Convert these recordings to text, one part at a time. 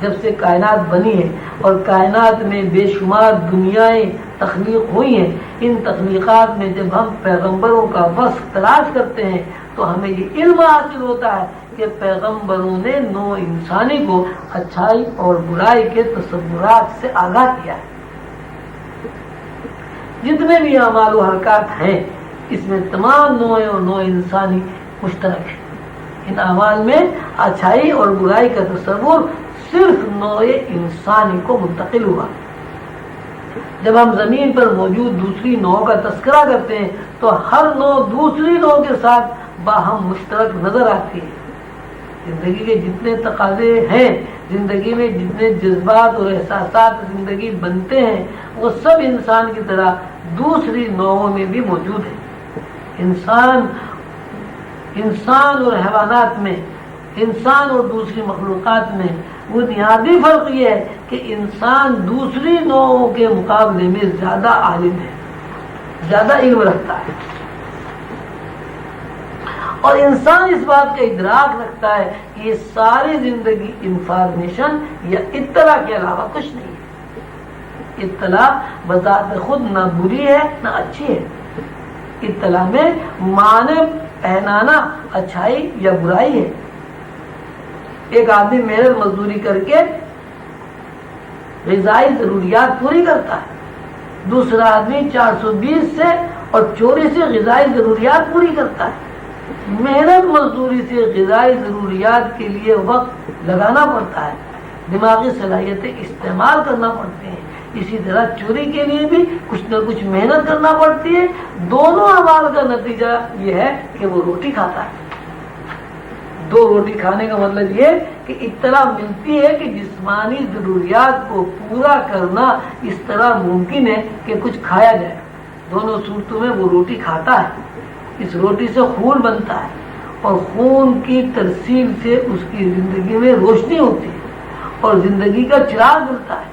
جب سے کائنات بنی ہے اور کائنات میں بے شمار دنیائیں تخلیق ہوئی ہیں، ان تخلیقات میں جب ہم پیغمبروں کا وصف تلاش کرتے ہیں، تو ہمیں یہ علم حاصل ہوتا ہے کہ پیغمبروں نے نو انسانی کو اچھائی اور برائی کے تصورات سے آگاہ کیا ہے۔ جتنے بھی اعمال و حرکات ہیں، اس میں تمام نو اور نو انسانی مشترک ہے ان اعمال میں اچھائی اور برائی کا تصور صرف نو انسانی کو منتقل ہوا۔ جب ہم زمین پر موجود دوسری نو کا تذکرہ کرتے ہیں، تو ہر نو دوسری نو کے ساتھ باہم مشترک نظر آتی ہے۔ زندگی کے جتنے تقاضے ہیں، زندگی میں جتنے جذبات اور احساسات زندگی بنتے ہیں، وہ سب انسان کی طرح دوسری نوعوں میں بھی موجود ہے انسان انسان اور حیوانات میں، انسان اور دوسری مخلوقات میں بنیادی فرق یہ ہے کہ انسان دوسری نوعوں کے مقابلے میں زیادہ عالم ہے، زیادہ علم رکھتا ہے۔ اور انسان اس بات کا ادراک رکھتا ہے کہ یہ ساری زندگی انفارمیشن یا اطلاع کے علاوہ کچھ نہیں ہے۔ اطلاع بذات خود نہ بری ہے، نہ اچھی ہے۔ اطلاع میں معنی پہنانا اچھائی یا برائی ہے؟ ایک آدمی محنت مزدوری کر کے غذائی ضروریات پوری کرتا ہے، دوسرا آدمی چار سو بیس سے اور چوری سے غذائی ضروریات پوری کرتا ہے۔ محنت مزدوری سے غذائی ضروریات کے لیے وقت لگانا پڑتا ہے، دماغی صلاحیتیں استعمال کرنا پڑتے ہیں۔ اسی طرح چوری کے لیے بھی کچھ نہ کچھ محنت کرنا پڑتی ہے۔ دونوں عمال کا نتیجہ یہ ہے کہ وہ روٹی کھاتا ہے۔ دو روٹی کھانے کا مطلب یہ کہ اطلاع ملتی ہے کہ جسمانی ضروریات کو پورا کرنا اس طرح ممکن ہے کہ کچھ کھایا جائے۔ دونوں صورتوں میں وہ روٹی کھاتا ہے۔ اس روٹی سے خون بنتا ہے اور خون کی ترسیل سے اس کی زندگی میں روشنی ہوتی ہے اور زندگی کا چراغ ملتا ہے۔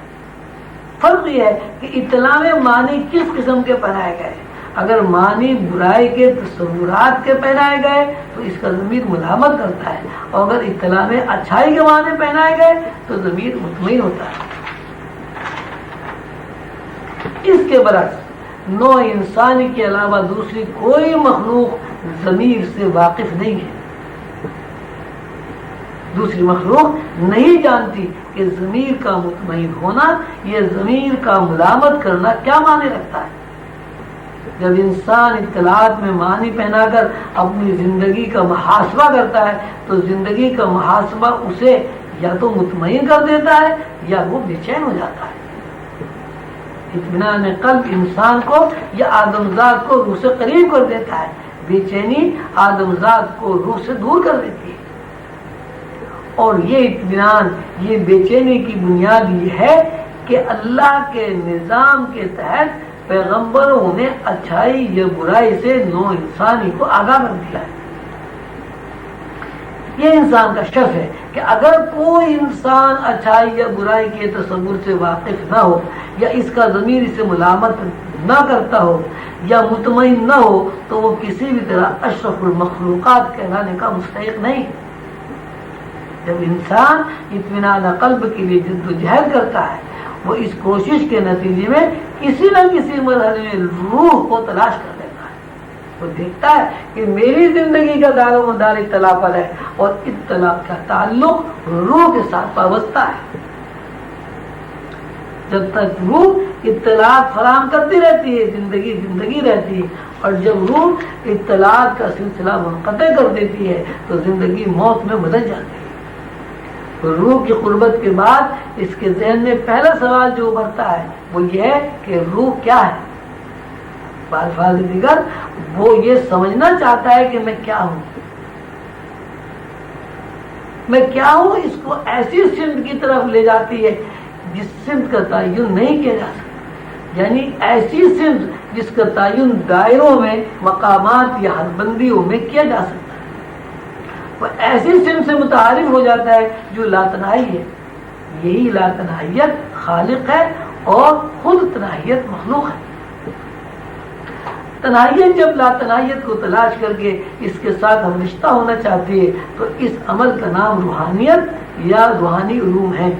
فرق یہ ہے کہ اطلاع میں معنی کس قسم کے پہنائے گئے اگر معنی برائی کے تصورات کے پہنائے گئے، تو اس کا ضمیر ملامت کرتا ہے۔ اور اگر اطلاع میں اچھائی کے معنی پہنائے گئے، تو ضمیر مطمئن ہوتا ہے۔ اس کے برعکس نو انسانی کے علاوہ دوسری کوئی مخلوق ضمیر سے واقف نہیں ہے۔ دوسری مخلوق نہیں جانتی کہ ضمیر کا مطمئن ہونا یہ ضمیر کا ملامت کرنا کیا معنی رکھتا ہے؟ جب انسان اطلاعات میں معنی پہنا کر اپنی زندگی کا محاسبہ کرتا ہے، تو زندگی کا محاسبہ اسے یا تو مطمئن کر دیتا ہے یا وہ بے چین ہو جاتا ہے۔ اطمینان قلب انسان کو یا آدمزاد کو روح سے قریب کر دیتا ہے۔ بے چینی آدمزاد کو روح سے دور کر دیتی ہے۔ اور یہ اطمینان، یہ بے چینی کی بنیاد یہ ہے کہ اللہ کے نظام کے تحت پیغمبروں نے اچھائی یا برائی سے نو انسانی کو آگاہ کر دیا ہے۔ یہ انسان کا شرف ہے کہ اگر کوئی انسان اچھائی یا برائی کے تصور سے واقف نہ ہو یا اس کا ضمیر اسے ملامت نہ کرتا ہو یا مطمئن نہ ہو تو وہ کسی بھی طرح اشرف المخلوقات کہلانے کا مستحق نہیں۔ ہے جب انسان اطمینان قلب کے لیے جد و جہد کرتا ہے، وہ اس کوشش کے نتیجے میں کسی نہ کسی مرحلے میں روح کو تلاش کر لیتا ہے۔ وہ دیکھتا ہے کہ میری زندگی کا دار و مدار اطلاع پر ہے اور اطلاع کا تعلق روح کے ساتھ وابستہ ہے۔ جب تک روح اطلاعات فراہم کرتی رہتی ہے، زندگی زندگی رہتی ہے، اور جب روح اطلاعات کا سلسلہ منقطع کر دیتی ہے، تو زندگی موت میں بدل جاتی ہے۔ روح کی قربت کے بعد اس کے ذہن میں پہلا سوال جو ابھرتا ہے، وہ یہ ہے کہ روح کیا ہے؟ دیگر، وہ یہ سمجھنا چاہتا ہے کہ میں کیا ہوں۔ میں کیا ہوں؟ اس کو ایسی سمت کی طرف لے جاتی ہے جس سمت کا تعین نہیں کیا جا سکتا۔ یعنی ایسی سمت جس کا تعین دائروں میں، مقامات یا حد بندیوں میں کیا جا سکتا وہ ایسی سم سے متعارف ہو جاتا ہے جو لاتنائی ہے۔ یہی لاتنائیت خالق ہے اور خود تناہیت مخلوق ہے۔ تنہائیت جب لاتنائیت کو تلاش کر کے اس کے ساتھ ہم رشتہ ہونا چاہتے ہیں، تو اس عمل کا نام روحانیت یا روحانی علوم ہے۔